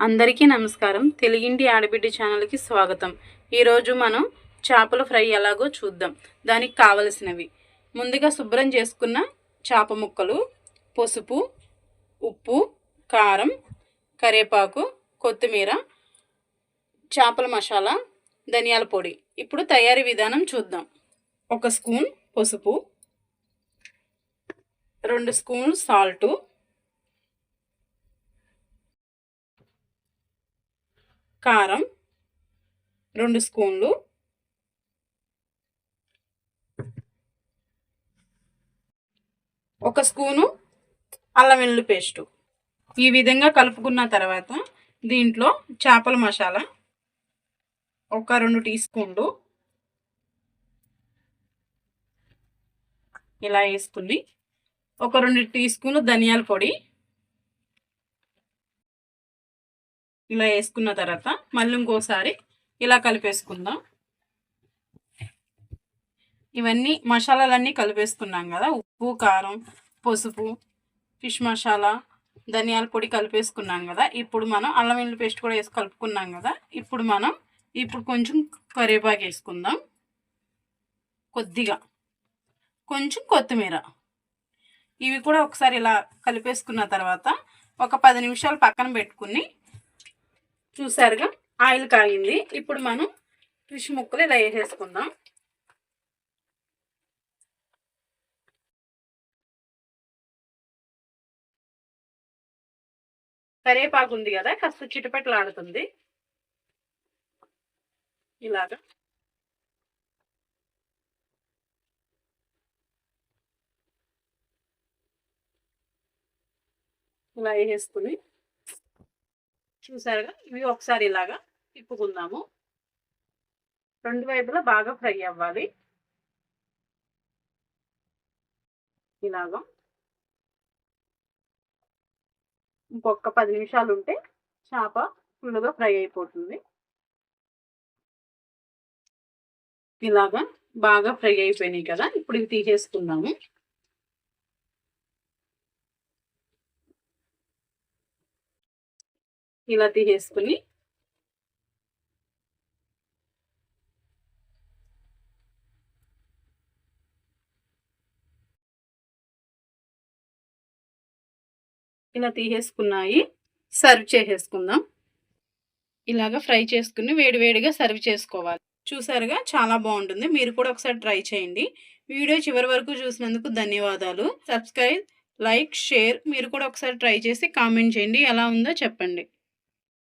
అందరికీ నమస్కారం. తెలుగింటి ఆడబిడ్డ ఛానల్కి స్వాగతం. ఈరోజు మనం చేపల ఫ్రై ఎలాగో చూద్దాం. దానికి కావలసినవి. ముందుగా శుభ్రం చేసుకున్న చేప ముక్కలు పసుపు ఉప్పు కారం కరేపాకు కొత్తిమీర చేపల మసాలా ధనియాల పొడి. ఇప్పుడు తయారీ విధానం చూద్దాం. ఒక స్పూన్ పసుపు రెండు స్పూన్లు సాల్టు కారం రెండు స్పూన్లు. ఒక స్పూను అల్లం వెల్లుల్లి పేస్టు. ఈ విధంగా కలుపుకున్న తర్వాత దీంట్లో చేపల మసాలా ఒక రెండు టీ స్పూన్లు. ఇలా వేసుకుని ఒక రెండు టీ స్పూన్లు ధనియాల పొడి ఇలా వేసుకున్న తర్వాత మళ్ళీ ఇంకోసారి ఇలా కలిపేసుకుందాం. ఇవన్నీ మసాలాలన్నీ కలిపేసుకున్నాం కదా. ఉప్పు కారం పసుపు ఫిష్ మసాలా ధనియాల పొడి కలిపేసుకున్నాం కదా. ఇప్పుడు మనం అల్లం వెల్లుల్లి పేస్ట్ కూడా వేసి కలుపుకున్నాం కదా. ఇప్పుడు మనం ఇప్పుడు కొంచెం కరివేపాకు వేసుకుందాం. కొద్దిగా. కొంచెం కొత్తిమీర. ఇవి కూడా ఒకసారి ఇలా కలిపేసుకున్న తర్వాత ఒక పది నిమిషాలు పక్కన పెట్టుకుని చూసారుగా? ఆయిల్ కాగింది. ఇప్పుడు మనం ఫిష్ ముక్కలు ఇలా వేసేసుకుందాం. కరివేపాకు ఉంది కదా? కాస్త చిటపెట్టలాడుతుంది ఇలాగా. ఇలా వేసుకుని చూసారుగా? ఇవి ఒకసారి ఇలాగా తిప్పుకుందాము. రెండు వైపులా బాగా ఫ్రై అవ్వాలి. ఇలాగా. ఇంకొక పది నిమిషాలు ఉంటే చేప ఫుల్గా ఫ్రై అయిపోతుంది. ఇలాగా బాగా ఫ్రై అయిపోయినాయి కదా? ఇప్పుడు ఇవి తీసేసుకున్నాము ఇలా తీసేసుకుని ఇలా తీసేసుకున్నాయి. సర్వ్ చేసేసుకుందాం. ఇలాగ ఫ్రై చేసుకుని వేడివేడిగా సర్వ్ చేసుకోవాలి. చూసారుగా చాలా బాగుంటుంది. మీరు కూడా ఒకసారి ట్రై చేయండి. వీడియో చివరి వరకు చూసినందుకు ధన్యవాదాలు. సబ్స్క్రైబ్ లైక్ షేర్ మీరు కూడా ఒకసారి ట్రై చేసి కామెంట్ చేయండి. ఎలా ఉందో చెప్పండి.